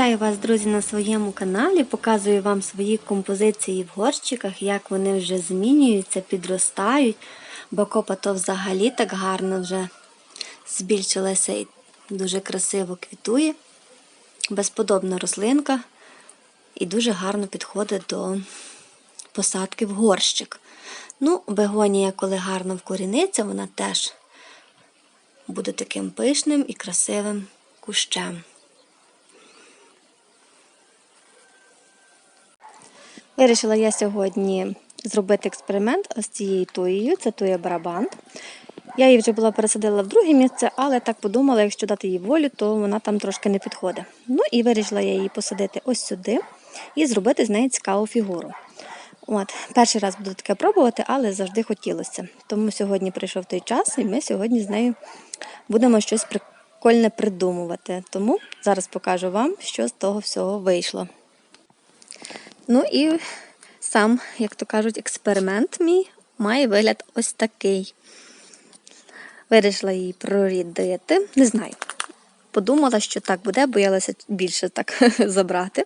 Вітаю вас, друзі, на своєму каналі. Показую вам свої композиції в горщиках, як вони вже змінюються, підростають. Бакопа то взагалі так гарно вже збільшилася і дуже красиво квітує. Безподобна рослинка і дуже гарно підходить до посадки в горщик. Ну, бегонія, коли гарно вкоріниться, вона теж буде таким пишним і красивим кущем. Вирішила я сьогодні зробити експеримент з цією туєю. Це туя барабант. Я її вже була пересадила в друге місце, але так подумала, якщо дати їй волю, то вона там трошки не підходить. Ну і вирішила я її посадити ось сюди і зробити з неї цікаву фігуру. От, перший раз буду таке пробувати, але завжди хотілося. Тому сьогодні прийшов той час, і ми сьогодні з нею будемо щось прикольне придумувати. Тому зараз покажу вам, що з того всього вийшло. Ну і сам, як то кажуть, експеримент мій має вигляд ось такий. Вирішила її прорідити. Не знаю. Подумала, що так буде, боялася більше так забрати.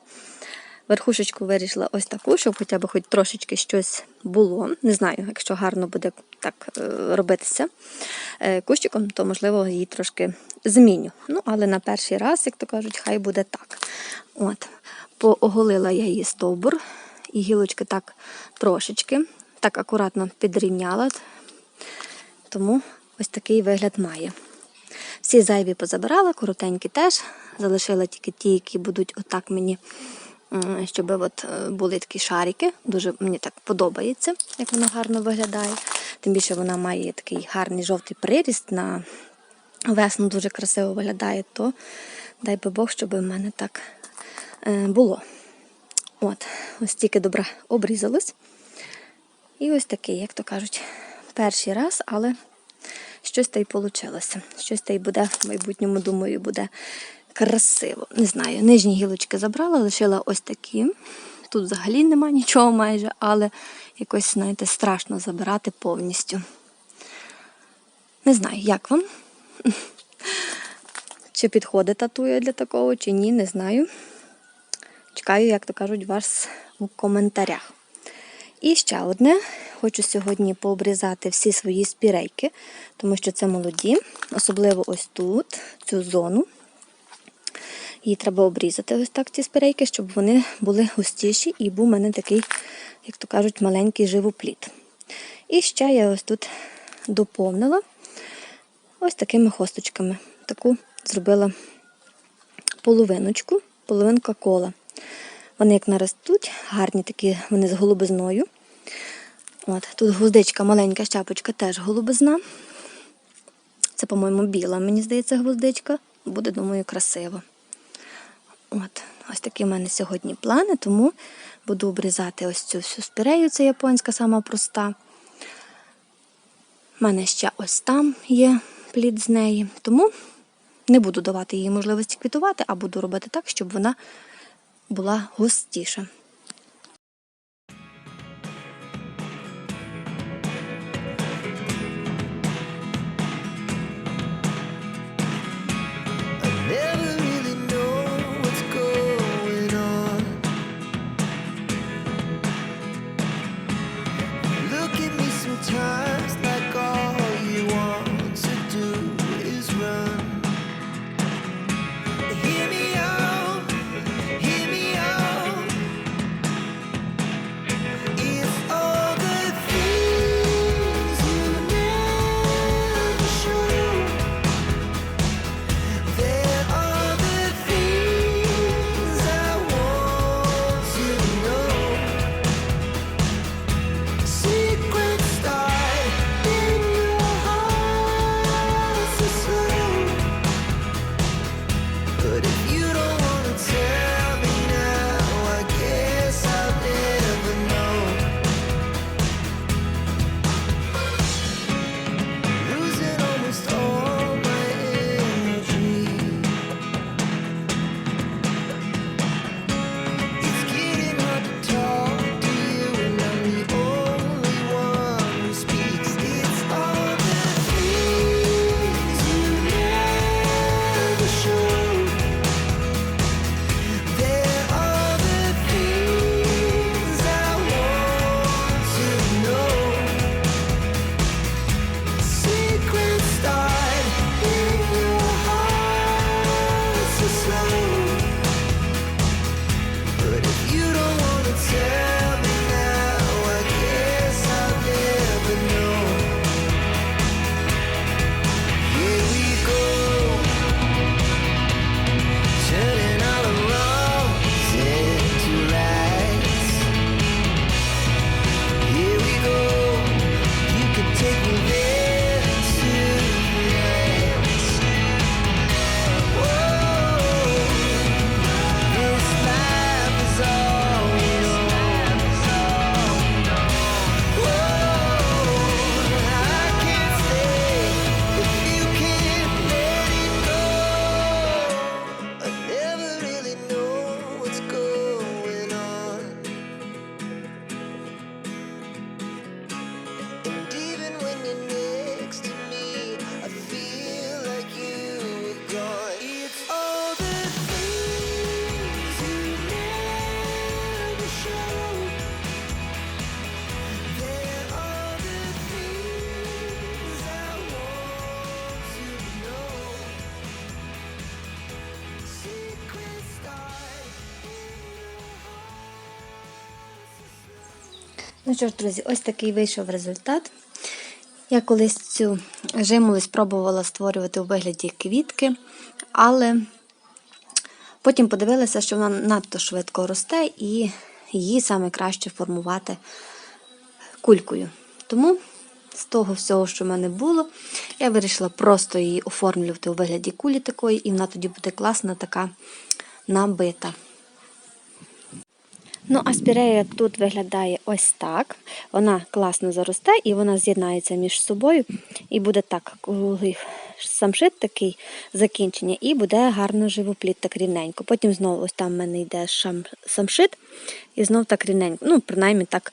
Верхушечку вирішила ось таку, щоб хоча б хоч трошечки щось було. Не знаю, якщо гарно буде так е, робитися е, кущиком, то можливо її трошки зміню. Ну, але на перший раз, як то кажуть, хай буде так. От. Пооголила я її стовбур, і гілочки так трошечки, так акуратно підрівняла, тому ось такий вигляд має. Всі зайві позабирала, коротенькі теж. Залишила тільки ті, які будуть отак мені, щоб от е, були такі шарики. Дуже мені так подобається, як воно гарно виглядає. Тим більше вона має такий гарний жовтий приріст на весну дуже красиво виглядає, то дай би Бог, щоб в мене так було. От, ось тільки добре обрізалось. І ось такий, як то кажуть, перший раз, але щось та й вийшло. Щось та й буде в майбутньому, думаю, буде красиво. Не знаю, нижні гілочки забрала, лишила ось такі. Тут взагалі нема нічого майже, але якось, знаєте, страшно забирати повністю. Не знаю, як вам? Чи підходить татуя для такого, чи ні, не знаю. Чекаю, як то кажуть, вас у коментарях. І ще одне. Хочу сьогодні пообрізати всі свої спірейки, тому що це молоді, особливо ось тут, цю зону. Її треба обрізати ось так ці спірейки, щоб вони були густіші і був у мене такий, як то кажуть, маленький живопліт. І ще я ось тут доповнила ось такими хосточками. Таку зробила половиночку, половинка кола. Вони як наростуть, гарні такі, вони з голубизною. От, Тут гвоздичка, маленька щапочка теж голубизна. Це, по-моєму, біла, мені здається, гвоздичка. Буде, думаю, красиво. От, Ось такі в мене сьогодні плани, тому буду обрізати ось цю всю спірею, це японська, сама проста. У мене ще ось там є плід з неї. Тому не буду давати їй можливості квітувати, а буду робити так, щоб вона була густіша. Ну що ж, друзі, ось такий вийшов результат. Я колись цю жимолу спробувала створювати у вигляді квітки, але потім подивилася, що вона надто швидко росте і її саме краще формувати кулькою. Тому з того всього, що в мене було, я вирішила просто її оформлювати у вигляді кулі такої, і вона тоді буде класна така набита. Ну, а спірея тут виглядає ось так. Вона класно заросте і вона з'єднається між собою. І буде так, круглий самшит такий закінчення, і буде гарно живопліт так рівненько. Потім знову ось там в мене йде самшит, і знов так рівненько. Ну, принаймні так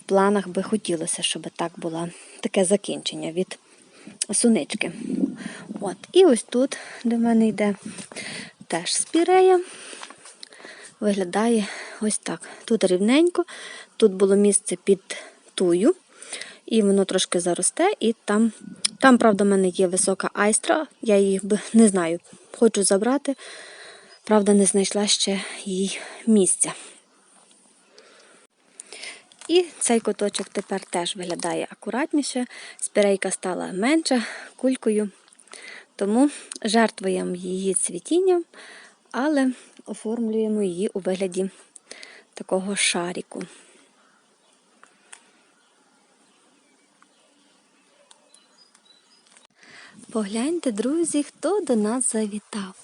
в планах би хотілося, щоб так було таке закінчення від сунички. От. І ось тут, де в мене йде теж спірея виглядає ось так. Тут рівненько, тут було місце під тую, і воно трошки заросте, і там, там, правда, в мене є висока айстра, я її не знаю, хочу забрати, правда, не знайшла ще їй місця. І цей куточок тепер теж виглядає акуратніше, спірейка стала менша кулькою, тому жертвуємо її цвітінням, але оформлюємо її у вигляді такого шаріку. Погляньте, друзі, хто до нас завітав.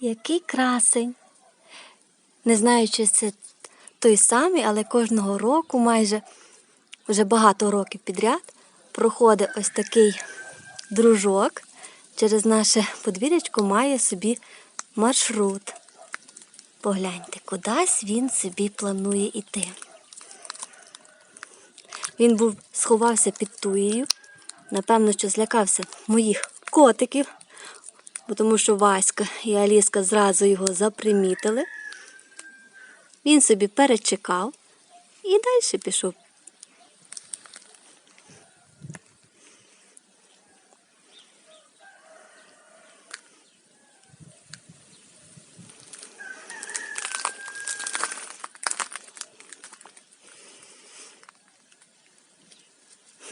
Який красень. Не знаю, чи це той самий, але кожного року, майже вже багато років підряд, проходить ось такий дружок через наше подвір'ячко має собі маршрут. Погляньте, кудись він собі планує йти. Він був сховався під туєю. Напевно, що злякався моїх котиків, бо тому що Васька і Аліска зразу його запримітили. Він собі перечекав і далі пішов.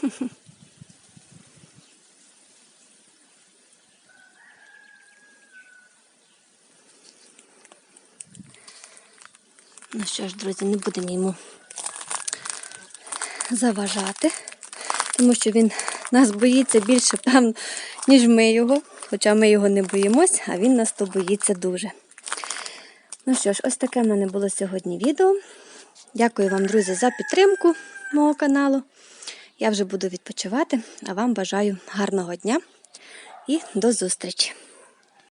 Ну що ж, друзі, не будемо йому заважати, тому що він нас боїться більше, певно, ніж ми його. Хоча ми його не боїмось, а він нас то боїться дуже. Ну що ж, ось таке в мене було сьогодні відео. Дякую вам, друзі, за підтримку мого каналу. Я вже буду відпочивати, а вам бажаю гарного дня і до зустрічі!